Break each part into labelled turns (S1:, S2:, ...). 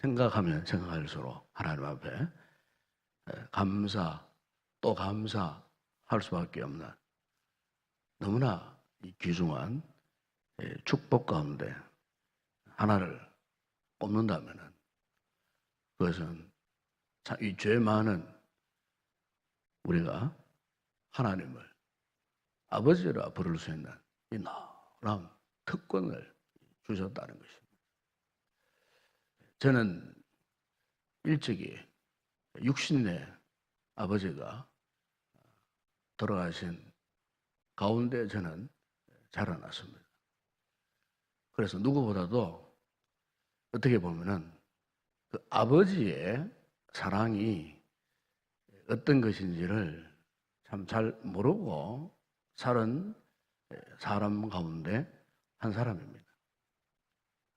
S1: 생각하면 생각할수록 하나님 앞에 에, 감사 또 감사 할 수밖에 없는 너무나 이 귀중한 예, 축복 가운데 하나를 꼽는다면은 그것은 이 죄 많은 우리가 하나님을 아버지라 부를 수 있는 이 놀라운 특권을 주셨다는 것입니다. 저는 일찍이 육신의 아버지가 돌아가신 가운데 저는 자라났습니다. 그래서 누구보다도 어떻게 보면은 그 아버지의 사랑이 어떤 것인지를 참 잘 모르고 살은 사람 가운데 한 사람입니다.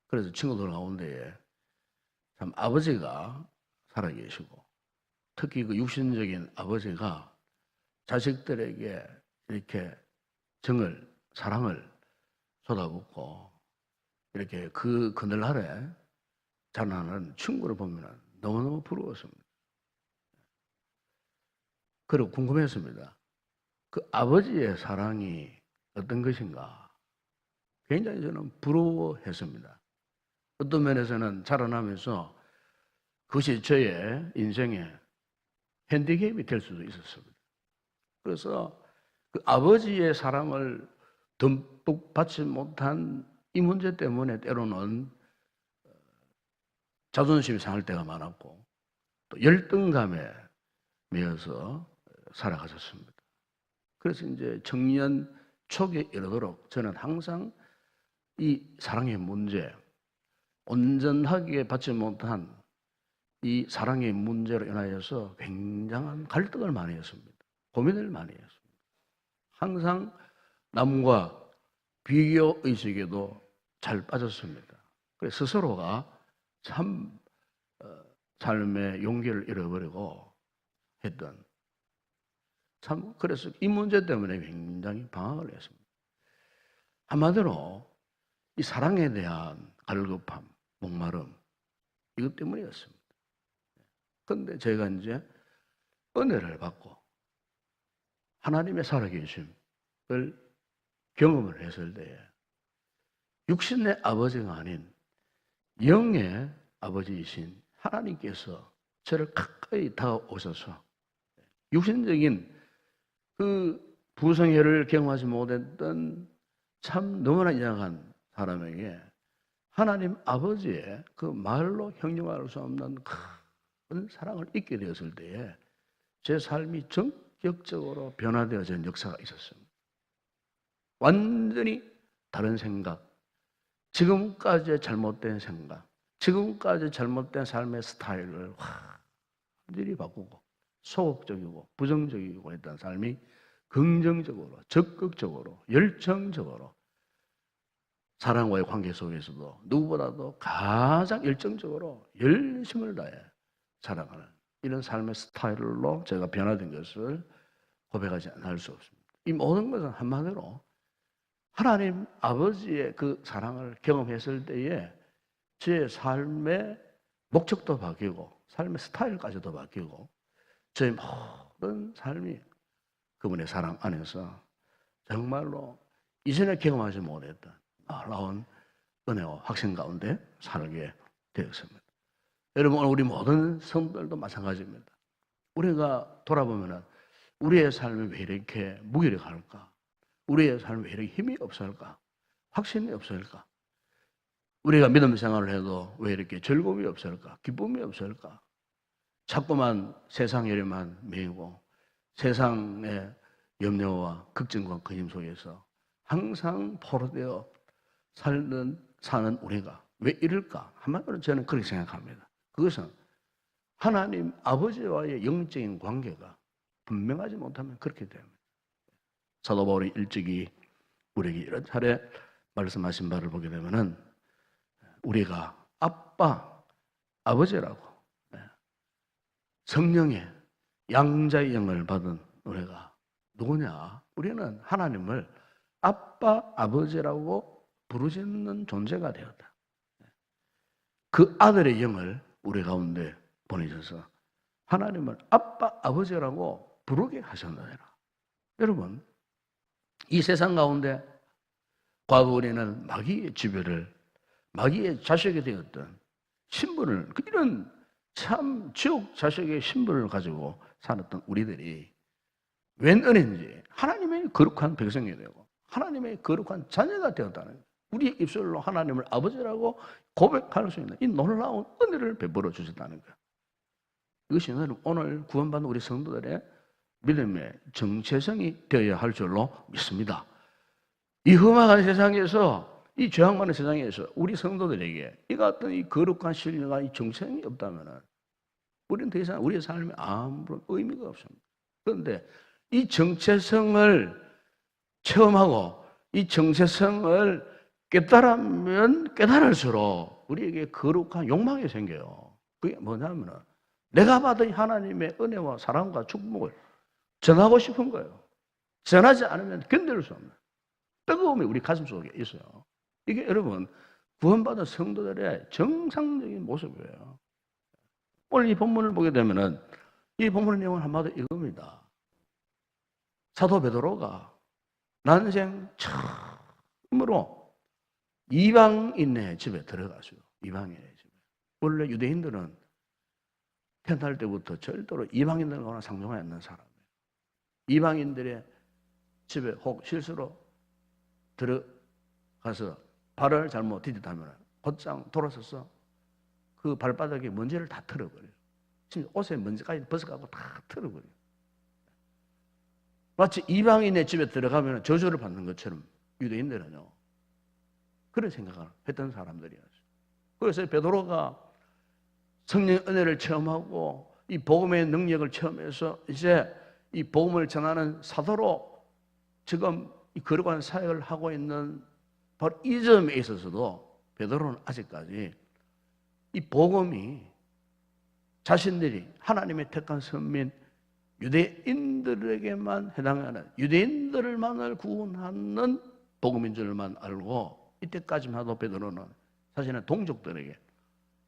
S1: 그래서 친구들 가운데에 참 아버지가 살아계시고 특히 그 육신적인 아버지가 자식들에게 이렇게 정을 사랑을 쏟아붓고 이렇게 그 그늘 아래 자라나는 친구를 보면 너무너무 부러웠습니다. 그리고 궁금했습니다. 그 아버지의 사랑이 어떤 것인가? 굉장히 저는 부러워했습니다. 어떤 면에서는 자라나면서 그것이 저의 인생의 핸디캡이 될 수도 있었습니다. 그래서 그 아버지의 사랑을 듬뿍 받지 못한 이 문제 때문에 때로는 자존심이 상할 때가 많았고 또 열등감에 매여서 살아가셨습니다. 그래서 이제 청년 초기에 이르도록 저는 항상 이 사랑의 문제, 온전하게 받지 못한 이 사랑의 문제로 인하여서 굉장한 갈등을 많이 했습니다. 고민을 많이 했습니다. 항상 남과 비교 의식에도 잘 빠졌습니다. 그래서 스스로가 참 어, 삶의 용기를 잃어버리고 했던 참 그래서 이 문제 때문에 굉장히 방황을 했습니다. 한마디로 이 사랑에 대한 갈급함, 목마름 이것 때문이었습니다. 그런데 제가 이제 은혜를 받고 하나님의 살아계심을 경험을 했을 때에 육신의 아버지가 아닌 영의 아버지이신 하나님께서 저를 가까이 다가오셔서 육신적인 그 부성애를 경험하지 못했던 참 너무나 연약한 사람에게 하나님 아버지의 그 말로 형용할 수 없는 큰 사랑을 잊게 되었을 때에 제 삶이 전격적으로 변화되어진 역사가 있었습니다. 완전히 다른 생각, 지금까지 잘못된 생각, 지금까지 잘못된 삶의 스타일을 완전히 바꾸고 소극적이고 부정적이고 했던 삶이 긍정적으로, 적극적으로, 열정적으로 사랑과의 관계 속에서도 누구보다도 가장 열정적으로 열심을 다해 살아가는 이런 삶의 스타일로 제가 변화된 것을 고백하지 않을 수 없습니다. 이 모든 것은 한마디로 하나님 아버지의 그 사랑을 경험했을 때에 제 삶의 목적도 바뀌고 삶의 스타일까지도 바뀌고 저의 모든 삶이 그분의 사랑 안에서 정말로 이전에 경험하지 못했던 놀라운 은혜와 확신 가운데 살게 되었습니다. 여러분, 우리 모든 성들도 마찬가지입니다. 우리가 돌아보면 우리의 삶이 왜 이렇게 무기력할까? 우리의 삶이 왜 이렇게 힘이 없을까? 확신이 없을까? 우리가 믿음 생활을 해도 왜 이렇게 즐거움이 없을까? 기쁨이 없을까? 자꾸만 세상 열에만 매이고 세상의 염려와 걱정과 근심 속에서 항상 포로되어 살는 사는 우리가 왜 이럴까? 한마디로 저는 그렇게 생각합니다. 그것은 하나님 아버지와의 영적인 관계가 분명하지 못하면 그렇게 됩니다. 사도 바울이 일찍이 우리에게 이런 차례 말씀하신 바를 보게 되면은 우리가 아빠, 아버지라고 네. 성령의 양자의 영을 받은 우리가 누구냐? 우리는 하나님을 아빠, 아버지라고 부르짖는 존재가 되었다. 그 아들의 영을 우리 가운데 보내셔서 하나님을 아빠, 아버지라고 부르게 하셨느니라. 여러분, 이 세상 가운데 과거 우리는 마귀의 지배를 마귀의 자식이 되었던 신분을 그 이런 참 지옥 자식의 신분을 가지고 살았던 우리들이 웬 은혜인지 하나님의 거룩한 백성이 되고 하나님의 거룩한 자녀가 되었다는. 우리의 입술로 하나님을 아버지라고 고백할 수 있는 이 놀라운 은혜를 베풀어 주셨다는 거예요. 이것이 오늘- 구원받는 우리 성도들의 믿음의 정체성이 되어야 할 줄로 믿습니다. 이 험악한 세상에서 이 죄악 많은 세상에서 우리 성도들에게 이 같은 이 거룩한 신뢰가 이 정체성이 없다면 우리는 더 이상 우리의 삶에 아무런 의미가 없습니다. 그런데 이 정체성을 체험하고 이 정체성을 깨달으면 깨달을수록 우리에게 거룩한 욕망이 생겨요. 그게 뭐냐면 내가 받은 하나님의 은혜와 사랑과 축복을 전하고 싶은 거예요. 전하지 않으면 견딜 수 없는 뜨거움이 우리 가슴 속에 있어요. 이게 여러분 구원받은 성도들의 정상적인 모습이에요. 오늘 이 본문을 보게 되면은 이 본문의 내용은 한마디 이겁니다. 사도 베드로가 난생 처음으로 이방인의 집에 들어가죠. 이방인의 집에. 원래 유대인들은 태어날 때부터 절대로 이방인들과는 상종하지 않는 사람이에요. 이방인들의 집에 혹 실수로 들어가서 발을 잘못 디딜다면 곧장 돌아서서 그 발바닥에 먼지를 다 털어버려요. 지금 옷에 먼지까지 벗어가고 다 털어버려요. 마치 이방인의 집에 들어가면 저주를 받는 것처럼 유대인들은요. 그런 생각을 했던 사람들이었어요. 그래서 베드로가 성령 은혜를 체험하고 이 복음의 능력을 체험해서 이제 이 복음을 전하는 사도로 지금 이 거룩한 사역을 하고 있는 바로 이 점에 있어서도 베드로는 아직까지 이 복음이 자신들이 하나님의 택한 선민 유대인들에게만 해당하는 유대인들만을 구원하는 복음인 줄만 알고 이때까지만 해도 베드로는 사실은 동족들에게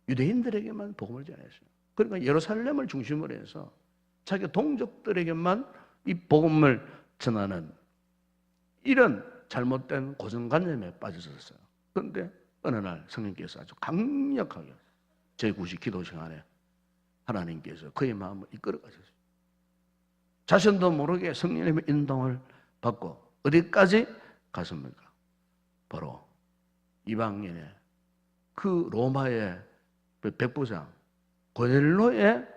S1: 유대인들에게만 복음을 전했어요. 그러니까 예루살렘을 중심으로 해서 자기 동족들에게만 이 복음을 전하는 이런 잘못된 고정관념에 빠졌었어요. 그런데 어느 날 성령께서 아주 강력하게 제9시 기도 시간에 하나님께서 그의 마음을 이끌어 가셨어요. 자신도 모르게 성령님의 인동을 받고 어디까지 갔습니까? 바로 이방인의 그 로마의 그 백부장 고넬로의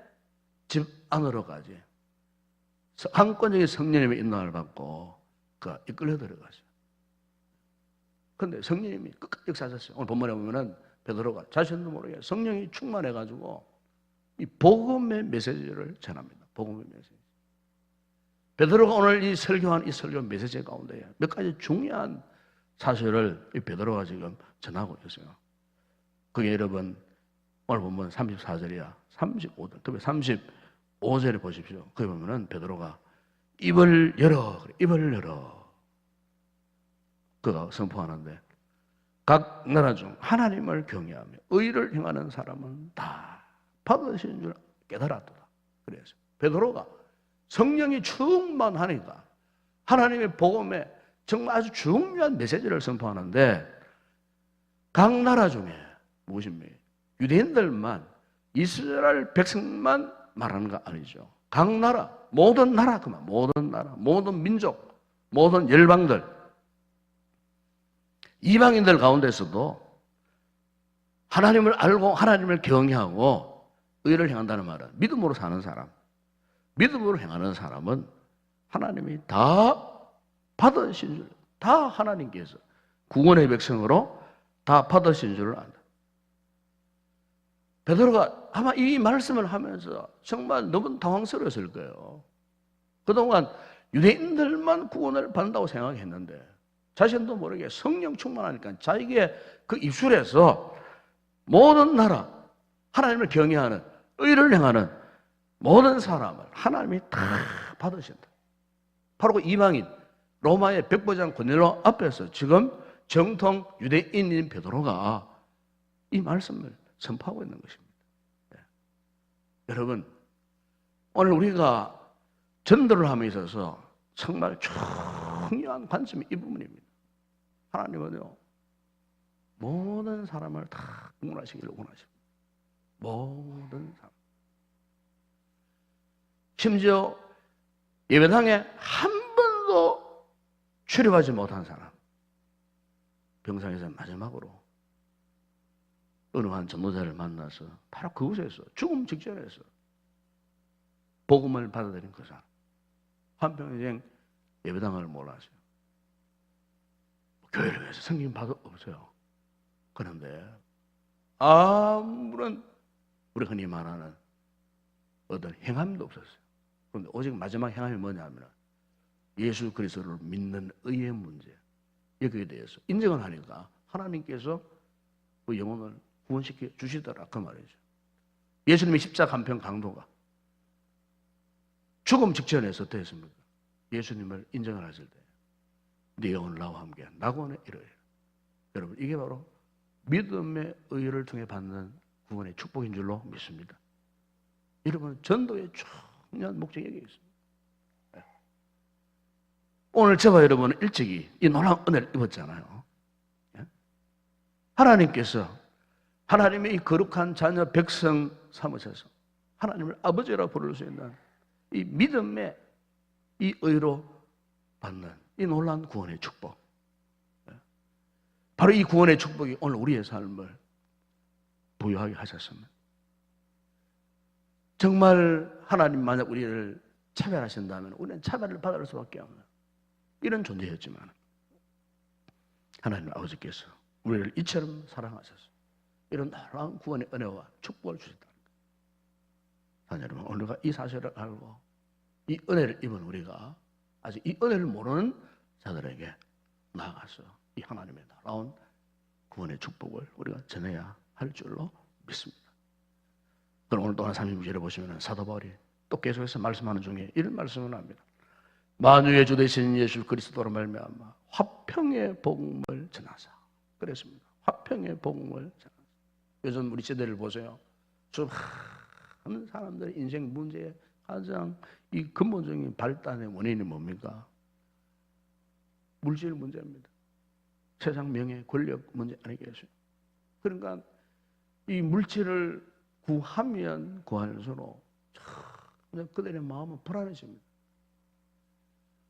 S1: 집 안으로까지 한권적인 성령님의 인도를 받고 그 이끌려 들어가죠. 근데 성령님이 끝까지 역사하셨어요. 오늘 본문에 보면은 베드로가 자신도 모르게 성령이 충만해 가지고 이 복음의 메시지를 전합니다. 복음의 메시지. 베드로가 오늘 이 설교한 이 설교 메시지 가운데 몇 가지 중요한 사실을 이 베드로가 지금 전하고 있어요. 그게 여러분 오늘 보면 34절이야. 35절. 특히 35절에 보십시오. 거기 보면은 베드로가 입을 열어. 입을 열어. 그가 선포하는데 각 나라 중 하나님을 경외하며 의를 행하는 사람은 다 받으시는 줄 깨달았도다. 그래서 베드로가 성령이 충만하니까 하나님의 복음에 정말 아주 중요한 메시지를 선포하는데 각 나라 중에 무엇입니까? 유대인들만 이스라엘 백성만 말하는 거 아니죠. 각 나라 모든 나라 그만 모든 나라 모든 민족 모든 열방들 이방인들 가운데서도 하나님을 알고 하나님을 경외하고 의를 행한다는 말은 믿음으로 사는 사람 믿음으로 행하는 사람은 하나님이 다 받으신 줄, 다 하나님께서 구원의 백성으로 다 받으신 줄을 안다. 베드로가 아마 이 말씀을 하면서 정말 너무 당황스러웠을 거예요. 그동안 유대인들만 구원을 받는다고 생각했는데 자신도 모르게 성령 충만하니까 자기의 그 입술에서 모든 나라 하나님을 경외하는 의를 행하는 모든 사람을 하나님이 다 받으신다. 바로 그 이방인 로마의 백부장 고넬로 앞에서 지금 정통 유대인인 베드로가 이 말씀을 선포하고 있는 것입니다. 네. 여러분, 오늘 우리가 전도를 함에 있어서 정말 중요한 관점이 이 부분입니다. 하나님은요, 모든 사람을 다 구원하시기를 원하십니다. 모든 사람. 심지어 예배당에 한 출입하지 못한 사람. 병상에서 마지막으로 어느 한 전도자를 만나서 바로 그곳에서 죽음 직전에서 복음을 받아들인 그 사람. 한평생 예배당을 몰랐어요. 교회를 위해서 성경 봐도 없어요. 그런데 아무런 우리 흔히 말하는 어떤 행함도 없었어요. 그런데 오직 마지막 행함이 뭐냐면 예수 그리스도를 믿는 의의 문제 여기에 대해서 인정을 하니까 하나님께서 그 영혼을 구원시켜 주시더라 그 말이죠. 예수님의 십자가 한편 강도가 죽음 직전에서 어떻습니까? 예수님을 인정을 하실 때, 네 영혼을 나와 함께 낙원에 이르요. 여러분 이게 바로 믿음의 의를 통해 받는 구원의 축복인 줄로 믿습니다. 여러분 전도의 중요한 목적이 여기 있습니다. 네. 오늘 저와 여러분은 일찍이 이 놀라운 은혜를 입었잖아요. 예? 하나님께서 하나님의 이 거룩한 자녀 백성 삼으셔서 하나님을 아버지라 부를 수 있는 이 믿음의 이 의로 받는 이 놀라운 구원의 축복. 예? 바로 이 구원의 축복이 오늘 우리의 삶을 부여하게 하셨습니다. 정말 하나님 만약 우리를 차별하신다면 우리는 차별을 받을 수밖에 없는 이런 존재였지만 하나님 아버지께서 우리를 이처럼 사랑하셔서 이런 놀라운 구원의 은혜와 축복을 주셨다는 거예요. 여러분 오늘과 이 사실을 알고 이 은혜를 입은 우리가 아직 이 은혜를 모르는 자들에게 나아가서 이 하나님의 나라온 구원의 축복을 우리가 전해야 할 줄로 믿습니다. 그럼 오늘 또한 36절에 보시면 사도 바울이 또 계속해서 말씀하는 중에 이런 말씀을 합니다. 만유의 주 되신 예수 그리스도로 말미암아 화평의 복음을 전하사 그랬습니다. 화평의 복음을 전하사. 요즘 우리 세대를 보세요. 좀 많은 사람들의 인생 문제에 가장 이 근본적인 발단의 원인이 뭡니까? 물질 문제입니다. 세상 명예, 권력 문제 아니겠어요? 그러니까 이 물질을 구하면 구할수록 그들의 마음은 불안해집니다.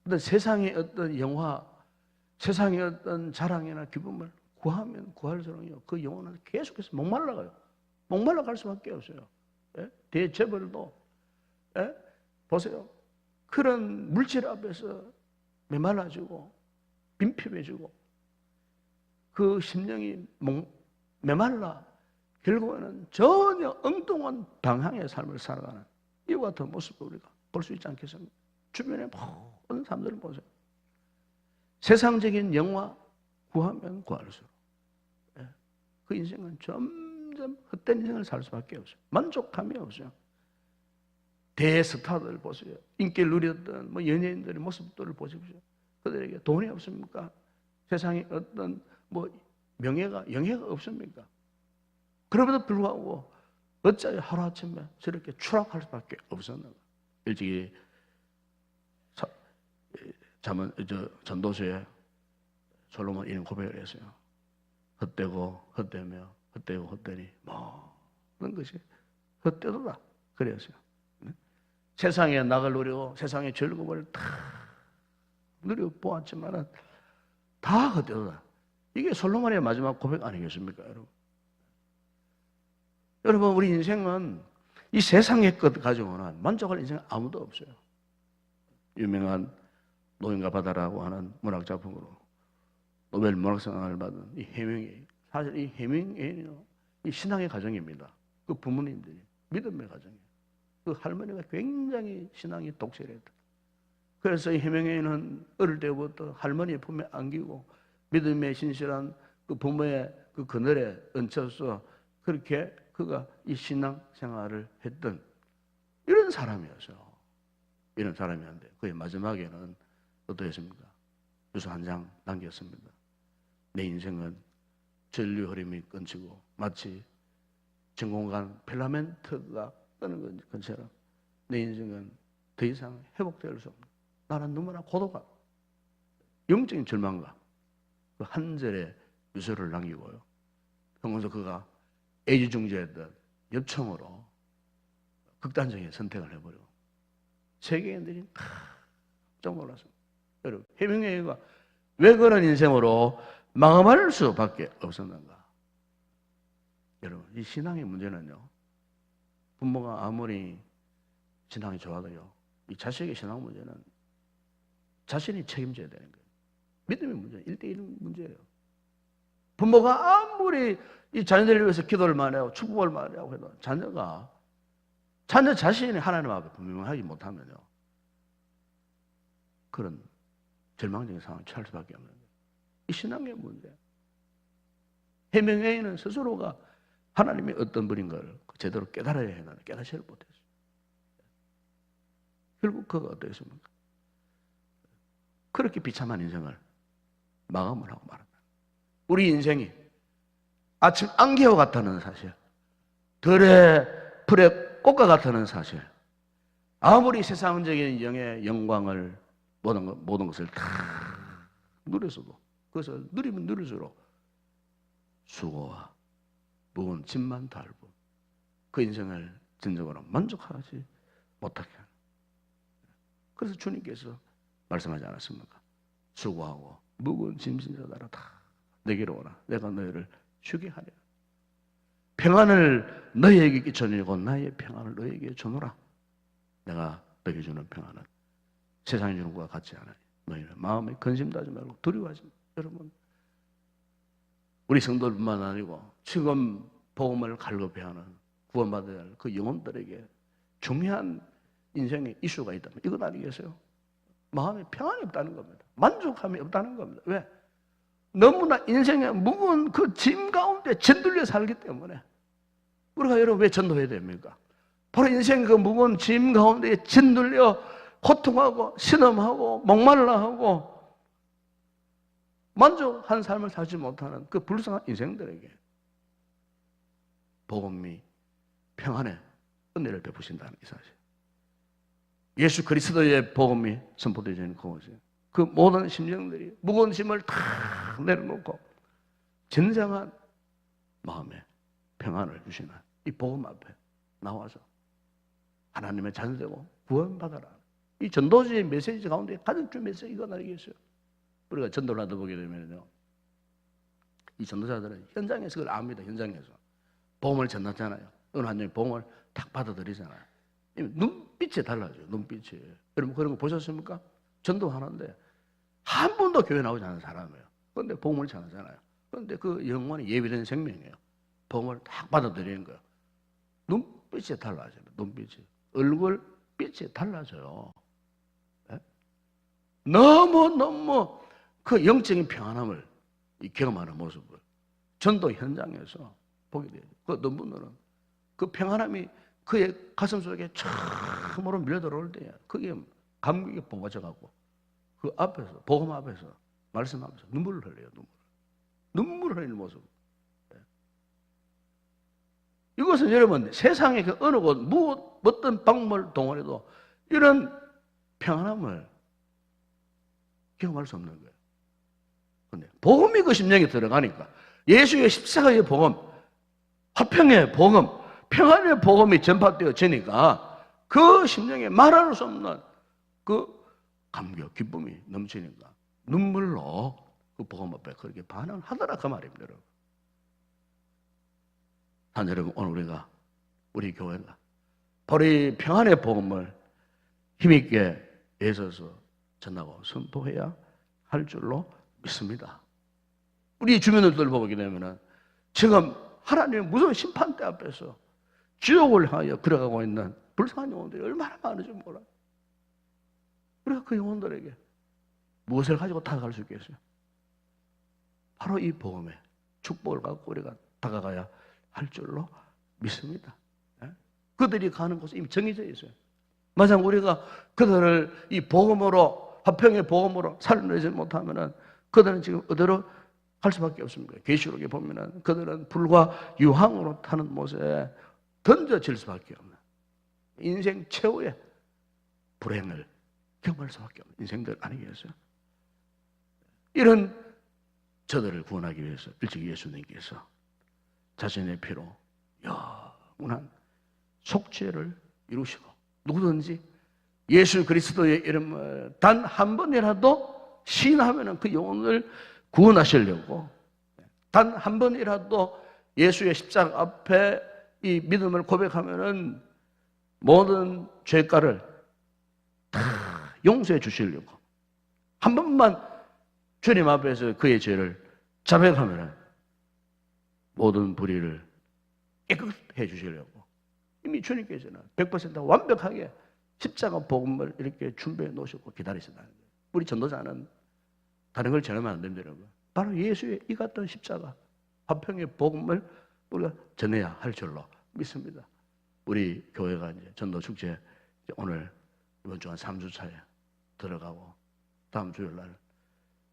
S1: 근데 세상의 어떤 영화, 세상의 어떤 자랑이나 기쁨을 구하면 구할수록요, 그 영혼은 계속해서 목말라가요. 목말라 갈 수밖에 없어요. 예? 대재벌도, 예? 보세요. 그런 물질 앞에서 메말라지고, 빈핍해지고, 그 심령이 목, 메말라, 결국에는 전혀 엉뚱한 방향의 삶을 살아가는 이와 같은 모습을 우리가 볼 수 있지 않겠습니까? 주변에 모든 사람들을 보세요. 세상적인 영화 구하면 구할수록 예. 그 인생은 점점 헛된 인생을 살 수밖에 없어요. 만족감이 없어요. 대스타들 보세요. 인기를 누렸던 뭐 연예인들의 모습들을 보십시오. 그들에게 돈이 없습니까? 세상에 어떤 뭐 명예가 영예가 없습니까? 그럼에도 불구하고 어찌하여 하루아침에 저렇게 추락할 수밖에 없었는가? 일찍이 자문 저 전도서에 솔로몬 이런 고백을 했어요. 헛되고 헛되며 헛되고 헛되니 모든 것이 헛되도다 그랬어요. 세상에 낙을 누리고 세상의 즐거움을 다 누려 보았지만은 다 헛되도다. 이게 솔로몬의 마지막 고백 아니겠습니까, 여러분? 여러분, 우리 인생은 이 세상의 것 가지고는 만족할 인생 아무도 없어요. 유명한 노인과 바다라고 하는 문학 작품으로 노벨 문학상을 받은 이 해밍웨이. 사실 이 해밍웨이는 이 신앙의 가정입니다. 그 부모님들이 믿음의 가정이에요. 그 할머니가 굉장히 신앙이 독실했다. 그래서 이 해밍웨이는 어릴 때부터 할머니의 품에 안기고 믿음의 신실한 그 부모의 그 그늘에 얹혀서 그렇게 그가 이 신앙 생활을 했던 이런 사람이었어요. 이런 사람이었는데 그의 마지막에는 어떠했습니까? 유서 한장 남겼습니다. 내 인생은 전류 흐름이 끊치고 마치 전공간 필라멘트가 떠는 것처럼 내 인생은 더 이상 회복될 수 없는 나는 너무나 고독한 영적인 절망과 그 한절의 유서를 남기고요. 그러면서 그가 애지중지했던 엽청으로 극단적인 선택을 해버리고 세계인들이 깜짝 놀랐습니다. 여러분 해명회가 왜 그런 인생으로 망할 수밖에 없었는가? 여러분 이 신앙의 문제는요. 부모가 아무리 신앙이 좋아도요. 이 자식의 신앙 문제는 자신이 책임져야 되는 거예요. 믿음의 문제, 1대1 문제예요. 부모가 아무리 이 자녀들을 위해서 기도를 많이 하고 축복을 많이 하고 해도 자녀가 자녀 자신이 하나님 앞에 분명하지 못하면요. 그런 절망적인 상황을 처할 수밖에 없는 거예요. 이 신앙의 문제. 해명회는 스스로가 하나님이 어떤 분인 걸 제대로 깨달아야 했는데 깨닫지를 못했어요. 결국 그가 어떻습니까? 그렇게 비참한 인생을 마감을 하고 말한다. 우리 인생이 아침 안개와 같다는 사실, 들의 풀의 꽃과 같다는 사실, 아무리 세상적인 영의 영광을 모든, 것, 모든 것을 다 누려서도 그것을 누리면 누릴수록 수고와 무거운 짐만 달고 그 인생을 진정으로 만족하지 못하게 하는. 그래서 주님께서 말씀하지 않았습니까? 수고하고 무거운 짐진 자들아 다 내게로 오라. 내가 너희를 쉬게 하리라. 평안을 너희에게 끼쳐주고 나의 평안을 너희에게 주노라. 내가 너에게 주는 평안은 세상이 주는 것과 같지 않으니 너희는 마음에 근심하지 말고 두려워하지 마. 여러분 우리 성도들뿐만 아니고 지금 복음을 갈급해 하는 구원받아야 할 그 영혼들에게 중요한 인생의 이슈가 있다면 이것 아니겠어요? 마음에 평안이 없다는 겁니다. 만족함이 없다는 겁니다. 왜? 너무나 인생의 무거운 그 짐 가운데 짓눌려 살기 때문에 우리가 여러분 왜 전도해야 됩니까? 바로 인생 그 무거운 짐 가운데 짓눌려 고통하고 신음하고 목말라 하고 만족한 삶을 살지 못하는 그 불쌍한 인생들에게 복음이 평안의 은혜를 베푸신다는 이 사실. 예수 그리스도의 복음이 선포되어지는 그것이 그 모든 심령들이 무거운 짐을 다 내려놓고 진정한 마음에 평안을 주시는 이 복음 앞에 나와서 하나님의 자녀되고 구원받아라. 이 전도지의 메시지 가운데 가장 중요한 메시지 이거 아니겠어요? 우리가 전도를 하다 보게 되면요. 이 전도자들은 현장에서 그걸 압니다. 현장에서. 복음을 전하잖아요. 어느 한 명이 복음을 탁 받아들이잖아요. 눈빛이 달라져요. 눈빛이. 여러분 그런 거 보셨습니까? 전도하는데 한 번도 교회 나오지 않은 사람이에요. 그런데 복음을 전하잖아요. 그런데 그 영혼이 예비된 생명이에요. 복음을 딱 받아들이는 거예요. 눈빛이 달라져요. 눈빛이. 얼굴 빛이 달라져요. 예? 너무 너무 그 영적인 평안함을 이 경험하는 모습을 전도 현장에서 보게 돼요. 그 분들은 그 평안함이 그의 가슴 속에 처음으로 밀려 들어올 때 그게 감격에 뿜어져 갖고 그 앞에서 복음 앞에서 말씀하면서 눈물을 흘려요. 눈물. 눈물을 흘리는 모습. 예. 이것은 여러분 세상의 그 어느 곳 무엇 어떤 박물 동원에도 이런 평안함을 경험할 수 없는 거예요. 근데 복음이 그 심령에 들어가니까 예수의 십자가의 복음, 화평의 복음, 평안의 복음이 전파되어지니까 그 심령에 말할 수 없는 그 감격, 기쁨이 넘치니까 눈물로 그 복음 앞에 그렇게 반응하더라 그 말입니다, 여러분. 단 여러분 오늘 우리가 우리 교회가 바로 이 평안의 복음을 힘있게 애써서 전하고 선포해야 할 줄로 믿습니다. 우리 주변을 돌보게 되면은 지금 하나님의 무서운 심판대 앞에서 지옥을 향하여 걸어가고 있는 불쌍한 영혼들이 얼마나 많은지 몰라요. 우리가 그 영혼들에게 무엇을 가지고 다가갈 수 있겠어요? 바로 이 복음에 축복을 갖고 우리가 다가가야 할 줄로 믿습니다. 예? 그들이 가는 곳은 이미 정해져 있어요. 만약 우리가 그들을 이 복음으로 화평의 복음으로 살려내지 못하면은 그들은 지금 어디로 갈 수밖에 없습니다. 계시록에 보면은 그들은 불과 유황으로 타는 못에 던져질 수밖에 없는 인생 최후의 불행을 경험할 수밖에 없는 인생들 아니겠어요? 이런 저들을 구원하기 위해서 일찍 예수님께서 자신의 피로 영원한 속죄를 이루시고 누구든지 예수 그리스도의 이름을 단 한 번이라도 시인하면 그 영혼을 구원하시려고. 단 한 번이라도 예수의 십자가 앞에 이 믿음을 고백하면은 모든 죄가를 다 용서해 주시려고. 한 번만 주님 앞에서 그의 죄를 자백하면은 모든 불의를 깨끗해 주시려고. 이미 주님께서는 100% 완벽하게 십자가 복음을 이렇게 준비해 놓으시고 기다리신다는 거예요. 우리 전도자는 다른 걸 전하면 안 됩니다, 여러분. 바로 예수의 이 같은 십자가 화평의 복음을 우리가 전해야 할 줄로 믿습니다. 우리 교회가 이제 전도 축제 오늘 이번 주 한 3주 차에 들어가고 다음 주일 날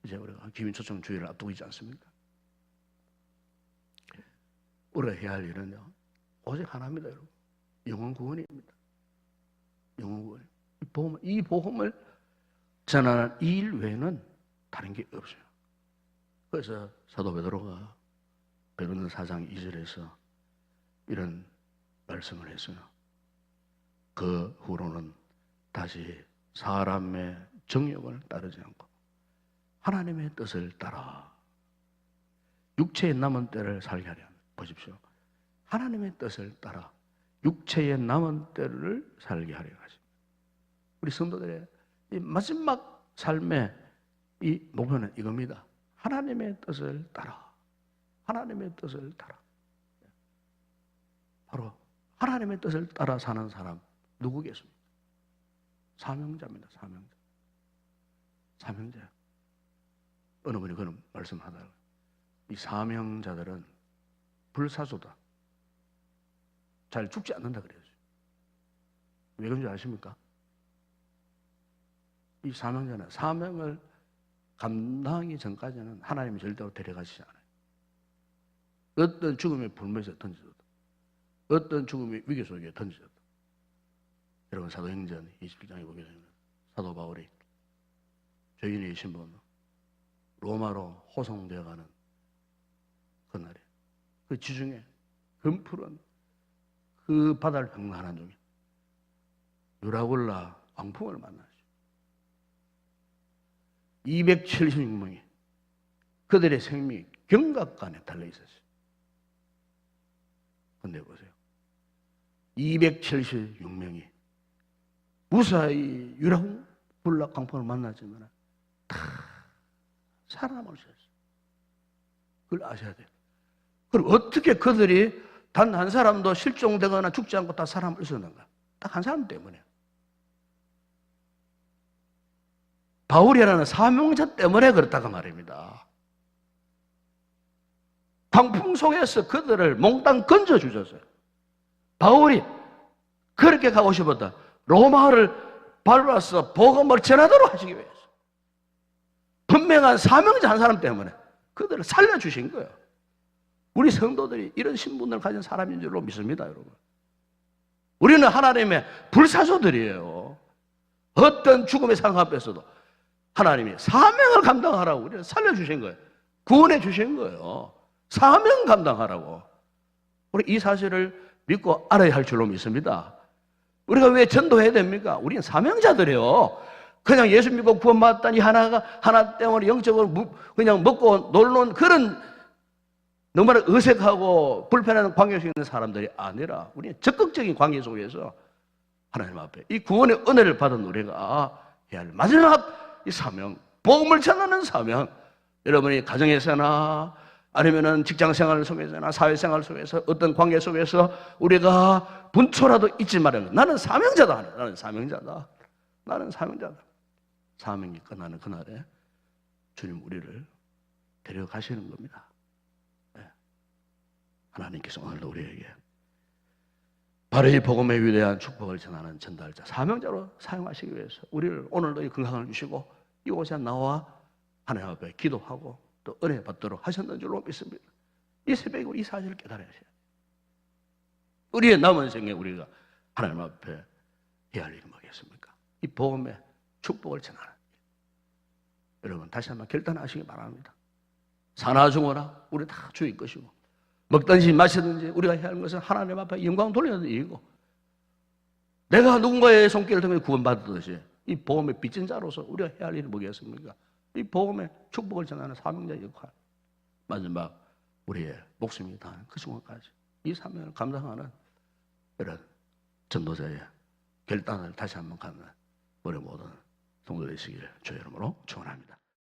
S1: 이제 우리가 기민초청 주일을 앞두고 있지 않습니까? 우리가 해야 할 일은요 오직 하나입니다, 여러분. 영원 구원입니다. 영원 구원. 이 복음을 전하는 이 일 외에는 다른 게 없어요. 그래서 사도 베드로가 베드로 사장 2절에서 이런 말씀을 했어요. 그 후로는 다시 사람의 정욕을 따르지 않고 하나님의 뜻을 따라 육체의 남은 때를 살게 하려 합니다. 보십시오. 하나님의 뜻을 따라 육체의 남은 때를 살게 하려 하십니다. 우리 성도들의 이 마지막 삶의 이 목표는 이겁니다. 하나님의 뜻을 따라. 하나님의 뜻을 따라. 바로 하나님의 뜻을 따라 사는 사람 누구겠습니까? 사명자입니다. 사명자. 사명자. 어느 분이 그런 말씀하다가 이 사명자들은 불사조다. 잘 죽지 않는다 그래요. 왜 그런지 아십니까? 이 사명자는 사명을 감당하기 전까지는 하나님이 절대로 데려가시지 않아요. 어떤 죽음의 불면서 던져도 어떤 죽음의 위기 속에 던져도 여러분 사도행전 27장에 보게 되면 사도 바울이 죄인의 신분 로마로 호송되어가는 그날에 그 지중해 금푸른 그 바다를 평안한 중에 유라굴라 광풍을 만나죠. 276명이 그들의 생명이 경각간에 달려 있었어요. 근데 보세요. 276명이 무사히 유라굴라 광풍을 만나지만 다수 있어요. 그걸 아셔야 돼요. 그럼 어떻게 그들이 단 한 사람도 실종되거나 죽지 않고 다 사람을 쓰는가? 딱 한 사람 때문에. 바울이라는 사명자 때문에 그렇다고 말입니다. 광풍 속에서 그들을 몽땅 건져 주셨어요. 바울이 그렇게 가고 싶었다. 로마를 밟아서 복음을 전하도록 하시기 위해서. 분명한 사명자 한 사람 때문에 그들을 살려주신 거예요. 우리 성도들이 이런 신분을 가진 사람인 줄로 믿습니다, 여러분. 우리는 하나님의 불사조들이에요. 어떤 죽음의 상황 앞에서도 하나님이 사명을 감당하라고 우리를 살려주신 거예요. 구원해 주신 거예요. 사명 감당하라고. 우리 이 사실을 믿고 알아야 할 줄로 믿습니다. 우리가 왜 전도해야 됩니까? 우리는 사명자들이에요. 그냥 예수 믿고 구원받다니 하나가 하나 때문에 영적으로 무- 그냥 먹고 놀는 그런 너무나 어색하고 불편한 관계 속에 있는 사람들이 아니라 우리는 적극적인 관계 속에서 하나님 앞에 이 구원의 은혜를 받은 우리가 해야 할 마지막 이 사명, 복음을 전하는 사명. 여러분이 가정에서나 아니면은 직장 생활 속에서나 사회 생활 속에서 어떤 관계 속에서 우리가 분초라도 잊지 말아야 돼. 나는 사명자다. 나는 사명자다. 나는 사명자다. 사명이 끝나는 그날에 주님 우리를 데려가시는 겁니다. 네. 하나님께서 오늘도 우리에게 바로 이 복음의 위대한 축복을 전하는 전달자, 사명자로 사용하시기 위해서 우리를 오늘도 이 건강을 주시고 이곳에 나와 하나님 앞에 기도하고 또 은혜 받도록 하셨는 줄로 믿습니다. 이 새벽에 이 사실을 깨달아야 해요. 우리의 남은 생에 우리가 하나님 앞에 해야 할 일이 뭐겠습니까? 이 복음의 축복을 전하는 일. 여러분 다시 한번 결단하시기 바랍니다. 사나중어나 우리 다 주의 것이고 먹든지 마시든지 우리가 해야 하는 것은 하나님 앞에 영광 돌리는 일이고 내가 누군가의 손길을 통해 구원받듯이 이 복음의 빚진 자로서 우리가 해야 할 일이 뭐겠습니까? 이 복음의 축복을 전하는 사명자 역할 마지막 우리의 목숨이 다하는 그 순간까지 이 사명을 감당하는 이런 전도자의 결단을 다시 한번 갖는 우리 모든 동료되시길 주의 이름으로 축원합니다.